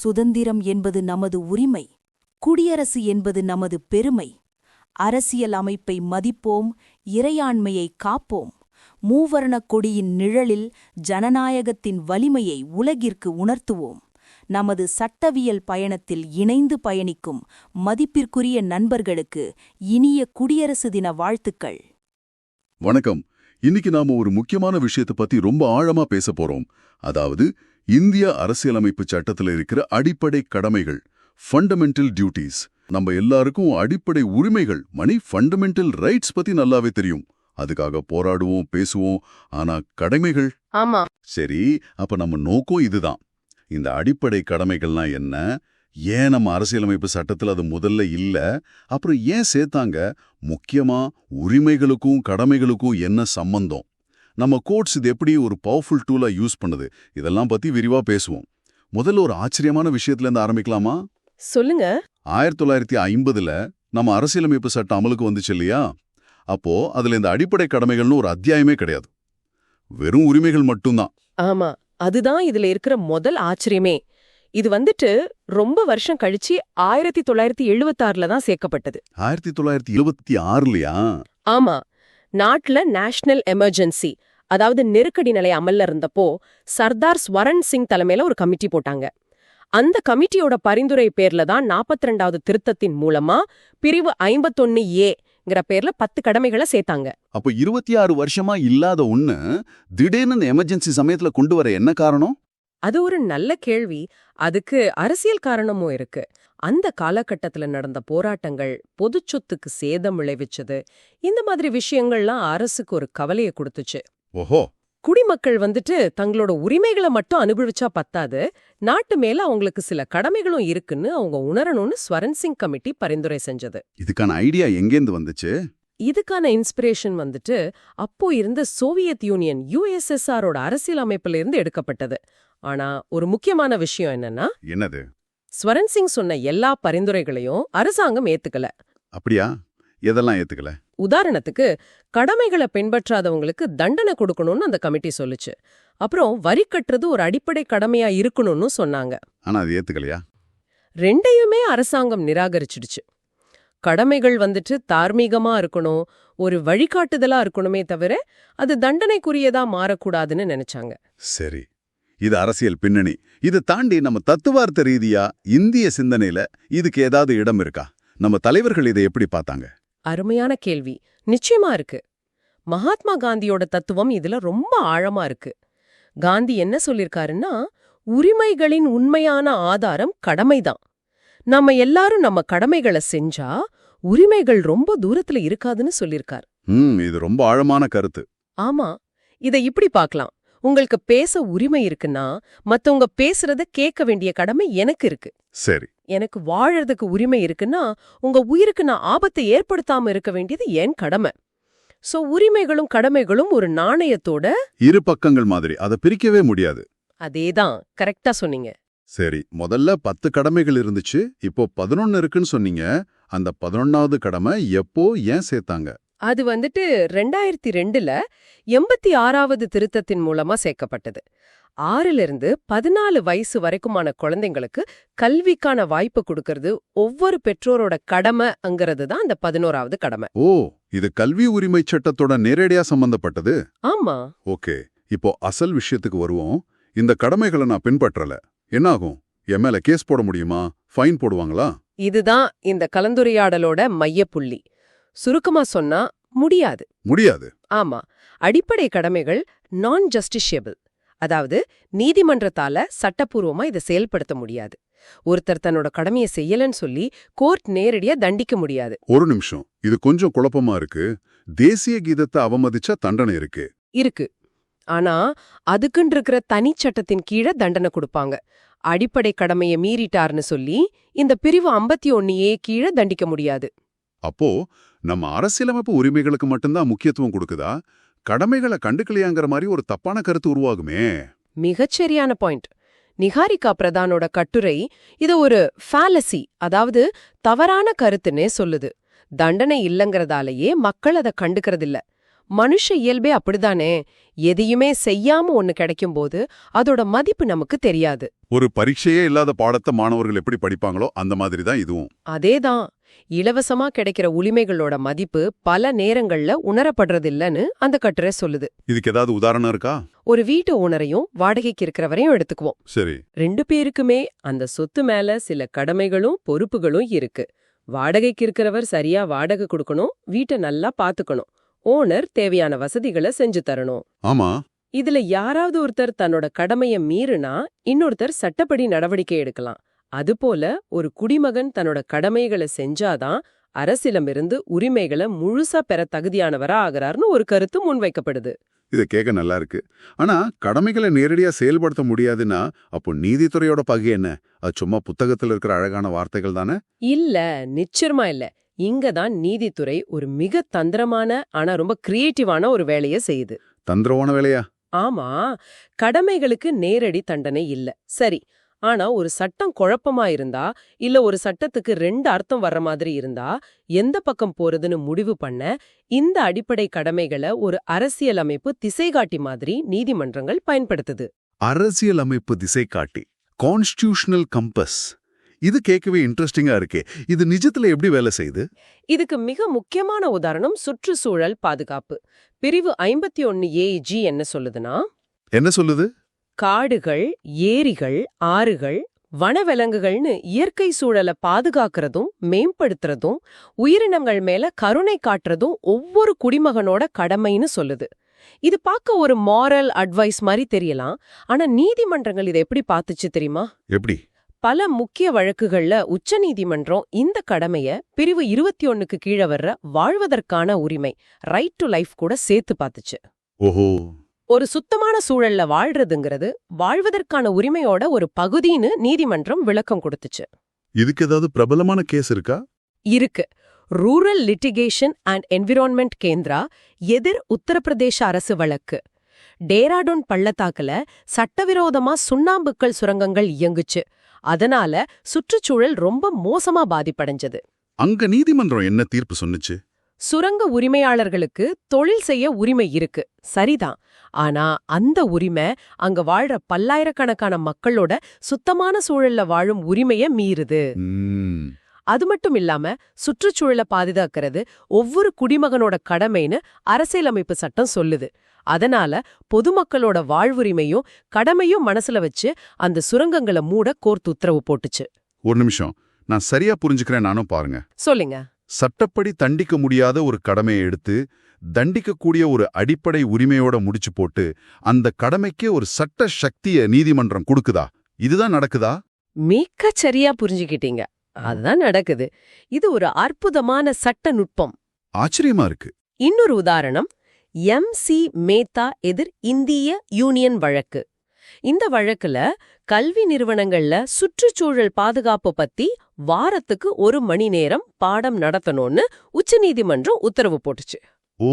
சுதந்திரம் என்பது நமது உரிமை குடியரசு என்பது நமது பெருமை. அரசியல் அமைப்பை மதிப்போம் இறையாண்மையை காப்போம். மூவர்ணக் கொடியின் நிழலில் ஜனநாயகத்தின் வலிமையை உலகிற்கு உணர்த்துவோம். நமது சட்டவியல் பயணத்தில் இணைந்து பயணிக்கும் மதிப்பிற்குரிய நண்பர்களுக்கு இனிய குடியரசு தின வாழ்த்துக்கள். வணக்கம். இன்னைக்கு நாம ஒரு முக்கியமான விஷயத்தை பத்தி ரொம்ப ஆழமா பேச போறோம். அதாவது இந்திய அரசியலமைப்பு சட்டத்துல இருக்கிற அடிப்படை கடமைகள் ஃபண்டமெண்டல் டியூட்டிஸ் நம்ம எல்லாருக்கும் அடிப்படை உரிமைகள் மணி ஃபண்டமெண்டல் ரைட்ஸ் பத்தி நல்லாவே தெரியும். அதுக்காக போராடுவோம் பேசுவோம் ஆனா கடமைகள்? ஆமா. சரி அப்ப நம்ம நோக்கம் இதுதான். இந்த அடிப்படை கடமைகள்னா என்ன? ஏன் நம்ம அரசியலமைப்பு சட்டத்துல அது முதல்ல இல்ல? அப்புறம் ஏன் சேர்த்தாங்க? முக்கியமா உரிமைகளுக்கும் கடமைகளுக்கும் என்ன சம்பந்தம்? நம்ம கோட்ஸ் இது எப்படி ஒரு பவர்ஃபுல் டூலா யூஸ் பண்ணுது? இதெல்லாம் பத்தி விரிவா பேசுவோம். முதல்ல ஒரு ஆச்சரியமான விஷயத்துல இருந்து ஆரம்பிக்கலாமா? சொல்லுங்க. ஆயிரத்தி தொள்ளாயிரத்தி ஐம்பதுல நம்ம அரசியலமைப்பு சட்டம் அமலுக்கு வந்துச்சு இல்லையா? அப்போ அதுல இந்த அடிப்படை கடமைகள்னு ஒரு அத்தியாயமே கிடையாது. வெறும் உரிமைகள் மட்டும்தான். ஆமா அதுதான் இதுல இருக்கிற முதல் ஆச்சரியமே. இது வந்துட்டு ரொம்ப வருஷம் கழிச்சு ஆயிரத்தி தொள்ளாயிரத்தி எழுவத்தாறுல தான் சேர்க்கப்பட்டது. ஆயிரத்தி தொள்ளாயிரத்தி இருபத்தி ஆறுலயா? ஆமா நாட்டுல நேஷனல் எமர்ஜென்சி அதாவது நெருக்கடி நிலை அமல்ல இருந்தப்போ சர்தார் ஸ்வரன் சிங் தலைமையில ஒரு கமிட்டி போட்டாங்க. அந்த கமிட்டியோட பரிந்துரை பேர்ல தான் நாற்பத்தி ரெண்டாவது திருத்தத்தின் மூலமா பிரிவு ஐம்பத்தொன்னு ஏங்கிற பேர்ல பத்து கடமைகளை சேர்த்தாங்க. அப்போ இருபத்தி ஆறு வருஷமா இல்லாத ஒண்ணு திடீர்னு இந்த எமர்ஜென்சி சமயத்துல கொண்டு வர என்ன காரணம்? அது ஒரு நல்ல கேள்வி. அதுக்கு அரசியல் காரணமும் இருக்கு. அந்த காலகட்டத்துல நடந்த போராட்டங்கள் பொதுச் சொத்துக்கு சேதம் விளைவிச்சது. இந்த மாதிரி விஷயங்கள்லாம் அரசுக்கு ஒரு கவலையை கொடுத்துச்சு. ஓஹோ. குடிமக்கள் வந்துட்டு தங்களோட உரிமைகளை மட்டும் அனுபவிச்சா பத்தாது. நாட்டு மேல அவங்களுக்கு சில கடமைகளும் இருக்குன்னு அவங்க உணரணும்னு ஸ்வரன் சிங் கமிட்டி பரிந்துரை செஞ்சது. இதுக்கான ஐடியா எங்கேந்து வந்துச்சு? இதுக்கான இன்ஸ்பிரேஷன் வந்துட்டு அப்போ இருந்த சோவியத் யூனியன் யுஎஸ்எஸ்ஆரோட அரசியல் அமைப்புல இருந்து எடுக்கப்பட்டது. ஆனா ஒரு முக்கியமான விஷயம் என்னன்னா என்னது? ஸ்வரன் சிங் சொன்ன எல்லா பரிந்துரைகளையும் அரசாங்கம் ஏத்துக்கல. அப்படியா? எதெல்லாம் ஏத்துக்கல? உதாரணத்துக்கு கடமைகளை பின்பற்றாதவங்களுக்கு தண்டனை கொடுக்கணும்னு அந்த கமிட்டி சொல்லுச்சு. அப்புறம் வரி கட்டுறது ஒரு அடிப்படை கடமையா இருக்கணும்னு சொன்னாங்க. ஆனா அது ஏத்துக்கலையா? ரெண்டையுமே அரசாங்கம் நிராகரிச்சிடுச்சு. கடமைகள் வந்துட்டு தார்மீகமா இருக்கணும் ஒரு வழிகாட்டுதலா இருக்கணுமே தவிர அது தண்டனைக்குரியதா மாறக்கூடாதுன்னு நினைச்சாங்க. சரி. இது அரசியல் பின்னணி. இது தாண்டி நம்ம தத்துவார்த்த ரீதியா இந்திய சிந்தனையில இதுக்கு ஏதாவது இடம் இருக்கா? நம்ம தலைவர்கள் இதை எப்படி பார்த்தாங்க? அருமையான கேள்வி. நிச்சயமா இருக்கு. மகாத்மா காந்தியோட தத்துவம் இதுல ரொம்ப ஆழமா இருக்கு. காந்தி என்ன சொல்லிருக்காருன்னா உரிமைகளின் உண்மையான ஆதாரம் கடமைதான். நம்ம எல்லாரும் நம்ம கடமைகளை செஞ்சா உரிமைகள் ரொம்ப தூரத்துல இருக்காதுன்னு சொல்லிருக்கார். ம் இது ரொம்ப ஆழமான கருத்து. ஆமா. இத இப்படி பார்க்கலாம் உங்களுக்கு பேச உரிமை இருக்குன்னா மத்தவங்க பேசுறத கேட்க வேண்டிய கடமை எனக்கு இருக்கு. சரி. எனக்கு வாழறதுக்கு உரிமை இருக்குன்னா உங்க உயிருக்கு நான் ஆபத்தை ஏற்படுத்தாம இருக்க வேண்டியது என் கடமை. சோ உரிமைகளும் கடமைகளும் ஒரு நாணயத்தோட இரு பக்கங்கள் மாதிரி. அதை பிரிக்கவே முடியாது. அதேதான். கரெக்டா சொன்னீங்க. சரி முதல்ல பத்து கடமைகள் இருந்துச்சு. இப்போ பதினொன்னு இருக்குன்னு சொன்னீங்க. அந்த பதினொன்னாவது கடமை எப்போ ஏன் சேர்த்தாங்க? அது வந்துட்டு ரெண்டாயிரத்தி ரெண்டுல எண்பத்தி ஆறாவது திருத்தத்தின் மூலமா சேர்க்கப்பட்டது. ஆறுல இருந்து பதினாலு வயசு வரைக்குமான குழந்தைங்களுக்கு கல்விக்கான வாய்ப்பு கொடுக்கறது ஒவ்வொரு பெற்றோரோட கடமைங்கிறது தான் அந்த பதினோராவது கடமை. ஓ இது கல்வி உரிமை சட்டத்தோட நேரடியா சம்பந்தப்பட்டது? ஆமா. ஓகே இப்போ அசல் விஷயத்துக்கு வருவோம். இந்த கடமைகளை நான் பின்பற்றல. என்னாகும்? என் மேல கேஸ் போட முடியுமா? ஃபைன் போடுவாங்களா? இதுதான் இந்த கலந்துரையாடலோட மையப்புள்ளி. சுருக்கமா சொன்னா முடியாது. முடியாது. ஆமா. அடிப்படை கடமைகள் நான் ஜஸ்டிஷியபிள் அதாவது நீதிமன்றத்தால சட்டப்பூர்வமா இதை செயல்படுத்த முடியாது. ஒருத்தர் தன்னோட கடமையை செய்யலன்னு சொல்லி கோர்ட் நேரடியா தண்டிக்க முடியாது. ஒரு நிமிஷம். இது கொஞ்சம் குழப்பமா இருக்கு. தேசிய கீதத்தை அவமதிச்சா தண்டனை இருக்கு. இருக்கு. ஆனா அதுக்குன்னு இருக்கிற தனிச்சட்டத்தின் கீழே தண்டனை கொடுப்பாங்க. அடிப்படை கடமையை மீறிட்டார்னு சொல்லி இந்த பிரிவு ஐம்பத்தி ஒன்னியே கீழே தண்டிக்க முடியாது. அப்போ நம்ம அரசியலமைப்பு உரிமைகளுக்கு மட்டும்தான் முக்கியத்துவம் கொடுக்குதா? கடமைகளை கண்டுக்கலையாங்கிற மாதிரி ஒரு தப்பான கருத்து உருவாகுமே. மிகச்சரியான பாயிண்ட். நிகாரிகா பிரதானோட கட்டுரை இத ஒரு ஃபேலசி அதாவது தவறான கருத்துன்னே சொல்லுது. தண்டனை இல்லங்கறதாலேயே மக்கள் அதை கண்டுக்கறதில்ல. மனுஷ இயல்பே அப்படிதானே. எதையுமே செய்யாம ஒன்னு கிடைக்கும்போது அதோட மதிப்பு நமக்கு தெரியாது. ஒரு பரீட்சையே இல்லாத பாடத்தை மாணவர்கள் எப்படி படிப்பாங்களோ அந்த மாதிரி தான் இதுவும். அதேதான். இலவசமா கிடைக்கிற உரிமைகளோட மதிப்பு பல நேரங்கள்ல உணரப்படுறதில்லன்னு அந்த கட்டுரை சொல்லுது. இதுக்கு ஏதாவது உதாரணம் இருக்கா? ஒரு வீட்டு ஓனரையும் வாடகைக்கு இருக்கிறவரையும் எடுத்துக்குவோம். சரி. ரெண்டு பேருக்குமே அந்த சொத்து மேல சில கடமைகளும் பொறுப்புகளும் இருக்கு. வாடகைக்கு இருக்கிறவர் சரியா வாடகை கொடுக்கணும் வீட்டை நல்லா பாத்துக்கணும். ஓனர் தேவையான வசதிகளை செஞ்சு தரணும். ஆமா. இதுல யாராவது ஒருத்தர் தன்னோட கடமைய மீறினா இன்னொருத்தர் சட்டப்படி நடவடிக்கை எடுக்கலாம். அதுபோல ஒரு குடிமகன் தன்னோட கடமைகளை செஞ்சாதான் அரசிடமிருந்து உரிமைகளை முழுசா பெற தகுதியானவரா ஆகிறார்னு ஒரு கருத்து முன்வைக்கப்படுது. இதை கேட்க நல்லா இருக்கு. ஆனா கடமைகளை நேரடியா செயல்படுத்த முடியாதுன்னா அப்போ நீதித்துறையோட பகு என்ன? அது சும்மா புத்தகத்துல இருக்கிற அழகான வார்த்தைகள் தானே? இல்ல நிச்சயமா இல்ல. இங்கதான் நீதித்துறை ஒரு மிக தந்திரமான ஆனா ரொம்ப கிரியேட்டிவான ஒரு வேலையை செய்யுது. தந்திரமான வேலையா? ஆமா. கடமைகளுக்கு நேரடி தண்டனை இல்ல. சரி ஆனா ஒரு சட்டம் குழப்பமா இருந்தா இல்ல ஒரு சட்டத்துக்கு ரெண்டு அர்த்தம் வர்ற மாதிரி இருந்தா எந்த பக்கம் போறதுன்னு முடிவு பண்ண இந்த அடிப்படை கடமைகளை ஒரு அரசியல் அமைப்பு திசைகாட்டி மாதிரி நீதிமன்றங்கள் பயன்படுத்துது. அரசியல் அமைப்பு திசை காட்டி கான்ஸ்டியூஷனல் கம்பஸ் இது கேட்கவே இன்ட்ரெஸ்டிங்கா இருக்கே. இது நிஜத்துல எப்படி வேலை செய்யுது இதுக்கு மிக முக்கியமான உதாரணம் சுற்றுச்சூழல் பாதுகாப்பு. பிரிவு ஐம்பத்தி ஒன்னு ஏஜி என்ன சொல்லுதுன்னா? என்ன சொல்லுது? காடுகள் ஏரிகள் ஆறுகள் வனவிலங்குகள்னு இயற்கை சூழலை பாதுகாக்கிறதும் மேம்படுத்துறதும் உயிரினங்கள் மேல கருணை காட்டுறதும் ஒவ்வொரு குடிமகனோட கடமைன்னு சொல்லுது. இது பார்க்க ஒரு மாரல் அட்வைஸ் மாதிரி தெரியலாம். ஆனா நீதிமன்றங்கள் இதை எப்படி பார்த்துச்சு தெரியுமா? எப்படி? பல முக்கிய வழக்குகள்ல உச்சநீதிமன்றம் இந்த கடமைய பிரிவு இருபத்தி ஒன்னுக்கு கீழே வர்ற வாழ்வதற்கான உரிமை ரைட் டு லைஃப் கூட சேர்த்து பார்த்துச்சு. ஓஹோ. ஒரு சுத்தமான சூழல்ல வாழ்றதுங்கிறது வாழ்வதற்கான உரிமையோட ஒரு பகுதின்னு நீதிமன்றம் விளக்கம் கொடுத்துச்சு. இதுக்கு ஏதாவது பிரபலமான கேஸ் இருக்கா? இருக்கு. Rural litigation and environment Kendra எதிர் உத்தரப்பிரதேச அரசு வழக்கு. டேராடூன் பள்ளத்தாக்குல சட்டவிரோதமா சுண்ணாம்புக்கல் சுரங்கங்கள் இயங்குச்சு. அதனால சுற்றுச்சூழல் ரொம்ப மோசமா பாதிப்படைஞ்சது. அங்க நீதிமன்றம் என்ன தீர்ப்பு சொன்னுச்சு? சுரங்க உரிமையாளர்களுக்கு தொழில் செய்ய உரிமை இருக்கு. சரிதான். ஆனா அந்த உரிமை அங்க வாழ்ற பல்லாயிரக்கணக்கான மக்களோட சுத்தமான சூழல்ல வாழும் உரிமைய மீறுது. அது மட்டும் இல்லாம சுற்றுச்சூழலை பாதுகாக்கிறது ஒவ்வொரு குடிமகனோட கடமைன்னு அரசியலமைப்பு சட்டம் சொல்லுது. அதனால பொதுமக்களோட வாழ்வுரிமையும் கடமையும் மனசுல வச்சு அந்த சுரங்கங்களை மூட கோர்த்து உத்தரவு போட்டுச்சு. ஒரு நிமிஷம். நான் சரியா புரிஞ்சுக்கிறேன் நானும் பாருங்க. சொல்லுங்க. சட்டப்படி தண்டிக்க முடியாத ஒரு கடமையை எடுத்து தண்டிக்கக்கூடிய ஒரு அடிப்படை உரிமையோட முடிச்சு போட்டு அந்த கடமைக்கே ஒரு சட்ட சக்திய நீதிமன்றம் கொடுக்குதா? இதுதான் நடக்குதா? மிக்க சரியா புரிஞ்சுக்கிட்டீங்க. அதுதான் நடக்குது. இது ஒரு அற்புதமான சட்ட நுட்பம். ஆச்சரியமா இருக்கு. இன்னொரு உதாரணம் எம் சி மேத்தா எதிர் இந்திய யூனியன் வழக்கு. இந்த வழக்குல கல்வி நிறுவனங்கள்ல சுற்றுச்சூழல் பாதுகாப்பு பத்தி வாரத்துக்கு ஒரு மணி நேரம் பாடம் நடத்தணும்னு உச்சநீதிமன்றம் உத்தரவு போட்டுச்சு. ஓ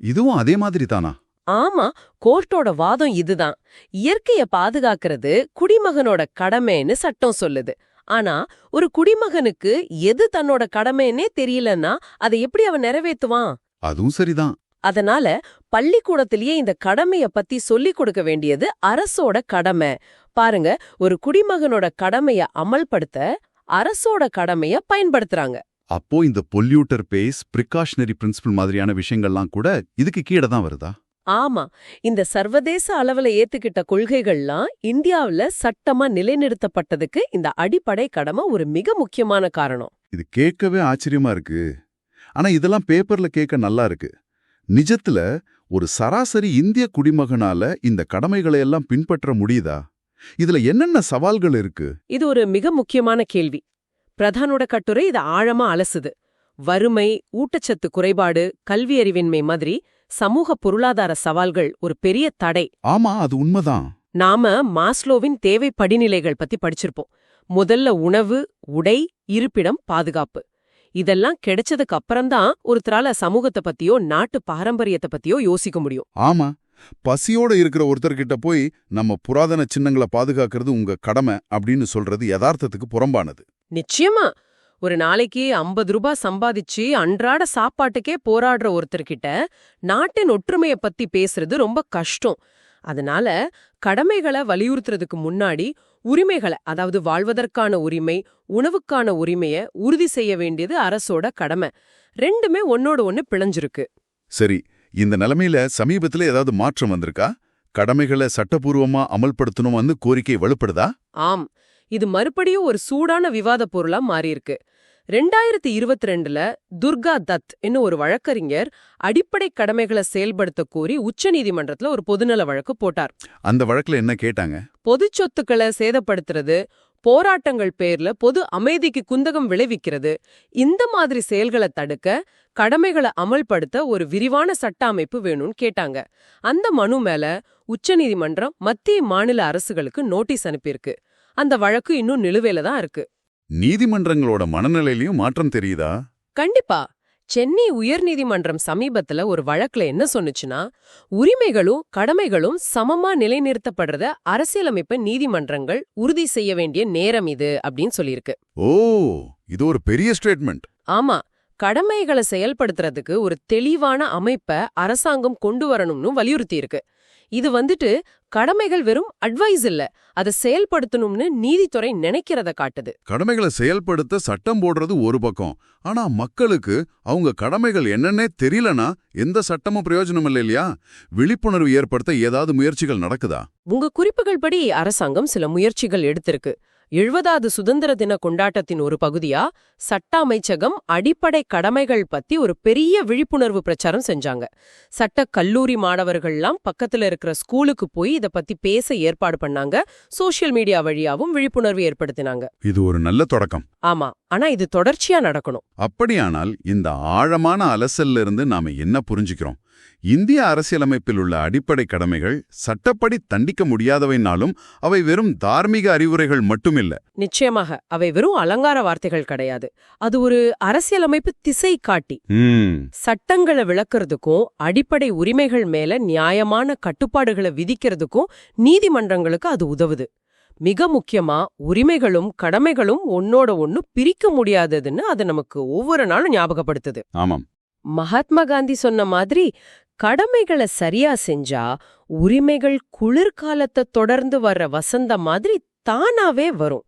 இதுவும் அதே மாதிரி தானா? ஆமா கோர்ட்டோட வாதம் இதுதான். இயற்கைய பாதுகாக்கிறது குடிமகனோட கடமைன்னு சட்டம் சொல்லுது. ஆனா ஒரு குடிமகனுக்கு எது தன்னோட கடமைன்னே தெரியலன்னா அதை எப்படி அவன் நிறைவேத்துவான் அதுவும் சரிதான். அதனால பள்ளிக்கூடத்திலேயே இந்த கடமைய பத்தி சொல்லிக் கொடுக்க வேண்டியது அரசோட கடமை. பாருங்க ஒரு குடிமகனோட கடமைய அமல்படுத்த அரசோட கடமைய பயன்படுத்துறாங்க. அப்போ இந்த பொல்யூட்டர் பேஸ் பிரிகாஷனரி பிரின்சிபல் மாதிரியான விஷயங்கள்லாம் கூட இதுக்கு கீழே தான் வருதா? ஆமா. இந்த சர்வதேச அளவுல ஏத்துக்கிட்ட கொள்கைகள்லாம் இந்தியாவுல சட்டமா நிலைநிறுத்தப்பட்டதுக்கு இந்த அடிப்படை கடமை ஒரு மிக முக்கியமான காரணம். இது கேட்கவே ஆச்சரியமா இருக்கு. ஆனா இதெல்லாம் பேப்பர்ல கேட்க நல்லா இருக்கு. நிஜத்துல ஒரு சராசரி இந்திய குடிமகனால இந்த கடமைகளை எல்லாம் பின்பற்ற முடியுதா? இதுல என்னென்ன சவால்கள் இருக்கு? இது ஒரு மிக முக்கியமான கேள்வி. பிரதானோட கட்டுரை இதை ஆழமா அலசுது. வறுமை ஊட்டச்சத்து குறைபாடு கல்வி அறிவின்மை மாதிரி சமூக பொருளாதார சவால்கள் ஒரு பெரிய தடை. ஆமா அது உண்மைதான். நாம மாஸ்லோவின் தேவை படிநிலைகள் பத்தி படிச்சிருப்போம். முதல்ல உணவு உடை இருப்பிடம் பாதுகாப்பு. இதெல்லாம் கிடைச்சதுக்கு அப்புறம்தான் ஒருத்தரால சமூகத்தை பத்தியோ நாட்டு பாரம்பரியத்தை பத்தியோ யோசிக்க முடியும். ஆமா. பசியோட இருக்கிற ஒருத்தர்கிட்ட போய் நம்ம புராதன சின்னங்களை பாதுகாக்கிறது உங்க கடமை அப்படின்னு சொல்றது யதார்த்தத்துக்கு புறம்பானது. நிச்சயமா. ஒரு நாளைக்கு ஐம்பது ரூபாய் சம்பாதிச்சு அன்றாட சாப்பாட்டுக்கே போராடுற ஒருத்தர்கிட்ட நாட்டின் ஒற்றுமைய பத்தி பேசுறது ரொம்ப கஷ்டம். அதனால கடமைகளை வலியுறுத்துறதுக்கு முன்னாடி உரிமைகளை அதாவது வாழ்வதற்கான உரிமை உணவுக்கான உரிமைய உறுதி செய்ய வேண்டியது அரசோட கடமை. ரெண்டுமே ஒன்னோட ஒன்னு பிணைஞ்சிருக்கு சரி இந்த நிலைமையில சமீபத்துல ஏதாவது மாற்றம் வந்திருக்கா? கடமைகளை சட்டபூர்வமா அமல்படுத்தணும்னு கோரிக்கை வலுப்படுதா? ஆம். இது மறுபடியும் ஒரு சூடான விவாத பொருளா மாறியிருக்கு. ரெண்டாயிரத்தி இருபத்தி ரெண்டுல துர்கா தத் என்னும் ஒரு வழக்கறிஞர் அடிப்படை கடமைகளை செயல்படுத்த கோரி உச்சநீதிமன்றத்துல ஒரு பொதுநல வழக்கு போட்டார். அந்த வழக்குல என்ன கேட்டாங்க? பொதுச் சொத்துக்களை சேதப்படுத்துறது போராட்டங்கள் பேர்ல பொது அமைதிக்கு குந்தகம் விளைவிக்கிறது. இந்த மாதிரி செயல்களை தடுக்க கடமைகளை அமல்படுத்த ஒரு விரிவான சட்ட அமைப்பு வேணும்னு கேட்டாங்க. அந்த மனு மேல உச்சநீதிமன்றம் மத்திய மாநில அரசுகளுக்கு நோட்டீஸ் அனுப்பியிருக்கு. அந்த வழக்கு இன்னும் நிலுவையில தான் இருக்கு. நீதிமன்றங்களோட மனநிலையிலயும் மாற்றம் தெரியுதா? கண்டிப்பா. சென்னை உயர்நீதிமன்றம் சமீபத்துல ஒரு வழக்குல என்ன சொன்னுச்சுன்னா உரிமைகளும் கடமைகளும் சமமா நிலைநிறுத்தப்படுறத அரசியலமைப்பு நீதிமன்றங்கள் உறுதி செய்ய வேண்டிய நேரம் இது அப்படின்னு சொல்லியிருக்கு. ஓ இது ஒரு பெரிய ஸ்டேட்மெண்ட். ஆமா கடமைகளை செயல்படுத்துறதுக்கு ஒரு தெளிவான அமைப்ப அரசாங்கம் கொண்டு வரணும்னு வலியுறுத்தி இருக்கு இது வந்துட்டு கடமைகள் வெறும் அட்வைஸ் இல்ல. அதை செயல்படுத்தணும்னு நீதித்துறை நினைக்கிறத காட்டுது. கடமைகளை செயல்படுத்த சட்டம் போடுறது ஒரு பக்கம். ஆனா மக்களுக்கு அவங்க கடமைகள் என்னன்னே தெரியலனா எந்த சட்டமும் பிரயோஜனம் இல்லை இல்லையா? விழிப்புணர்வு ஏற்படுத்த ஏதாவது முயற்சிகள் நடக்குதா? உங்க குறிப்புகள் படி அரசாங்கம் சில முயற்சிகள் எடுத்திருக்கு. எழுபதாவது சுதந்திர தின கொண்டாட்டத்தின் ஒரு பகுதியா? சட்ட அமைச்சகம் அடிப்படை கடமைகள் பத்தி ஒரு பெரிய விழிப்புணர்வு பிரச்சாரம் செஞ்சாங்க. சட்ட கல்லூரி மாணவர்கள்லாம் பக்கத்துல இருக்கிற ஸ்கூலுக்கு போய் இத பத்தி பேச ஏற்பாடு பண்ணாங்க. சோஷியல் மீடியா வழியாவும் விழிப்புணர்வு ஏற்படுத்தினாங்க. இது ஒரு நல்ல தொடக்கம். ஆமா. ஆனா இது தொடர்ச்சியா நடக்கணும். அப்படியானால் இந்த ஆழமான அலசல்ல இருந்து நாம என்ன புரிஞ்சுக்கிறோம்? இந்திய அரசியலமைப்பில் உள்ள அடிப்படை கடமைகள் சட்டப்படி தண்டிக்க முடியாதவைனாலும் அவை வெறும் தார்மீக அறிவுரைகள் மட்டுமில்ல. நிச்சயமாக அவை வெறும் அலங்கார வார்த்தைகள் கிடையாது. அது ஒரு அரசியலமைப்பு திசை காட்டி. சட்டங்களை விளக்குறதுக்கும் அடிப்படை உரிமைகள் மேல நியாயமான கட்டுப்பாடுகளை விதிக்கிறதுக்கும் நீதிமன்றங்களுக்கு அது உதவுது. மிக முக்கியமா உரிமைகளும் கடமைகளும் ஒன்னோட ஒன்னு பிரிக்க முடியாததுன்னு அது நமக்கு ஒவ்வொரு நாளும் ஞாபகப்படுத்துது. ஆமாம். மகாத்மா காந்தி சொன்ன மாதிரி கடமைகளை சரியா செஞ்சா உரிமைகள் குளிர்காலத்தை தொடர்ந்து வர்ற வசந்தம் மாதிரி தானாவே வரும்.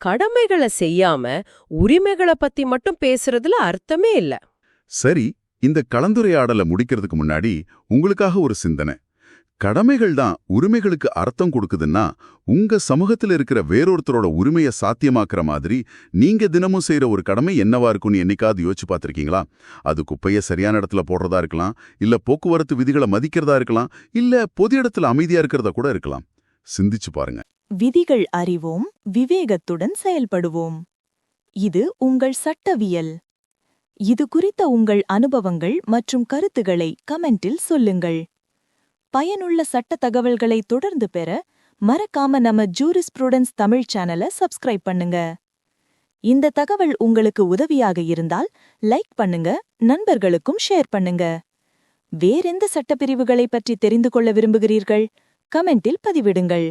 கடமைகளை செய்யாம உரிமைகளை பத்தி மட்டும் பேசுறதுல அர்த்தமே இல்ல. சரி இந்த கலந்துரையாடலை முடிக்கிறதுக்கு முன்னாடி உங்களுக்காக ஒரு சிந்தனை. கடமைகள் தான் உரிமைகளுக்கு அர்த்தம் கொடுக்குதுன்னா உங்க சமூகத்துல இருக்கிற வேறொருத்தரோட உரிமையை சாத்தியமாக்குற மாதிரி நீங்க தினமும் செய்யற ஒரு கடமை என்னவா இருக்கும்னு என்னைக்காவது யோசிச்சு பார்த்துருக்கீங்களா? அது குப்பையை சரியான இடத்துல போடுறதா இருக்கலாம் இல்ல போக்குவரத்து விதிகளை மதிக்கிறதா இருக்கலாம் இல்ல பொது இடத்துல அமைதியா இருக்கிறதா கூட இருக்கலாம். சிந்திச்சு பாருங்க. விதிகள் அறிவோம் விவேகத்துடன் செயல்படுவோம். இது உங்கள் சட்டவியல். இது குறித்த உங்கள் அனுபவங்கள் மற்றும் கருத்துகளை கமெண்டில் சொல்லுங்கள். பயனுள்ள சட்ட தகவல்களை தொடர்ந்து பெற மறக்காம நம்ம ஜூரிஸ்ப்ரூடன்ஸ் தமிழ் சேனலை சப்ஸ்கிரைப் பண்ணுங்க. இந்த தகவல் உங்களுக்கு உதவியாக இருந்தால் லைக் பண்ணுங்க நண்பர்களுக்கும் ஷேர் பண்ணுங்க. வேறெந்த சட்டப்பிரிவுகளை பற்றி தெரிந்து கொள்ள விரும்புகிறீர்கள்? கமெண்டில் பதிவிடுங்கள்.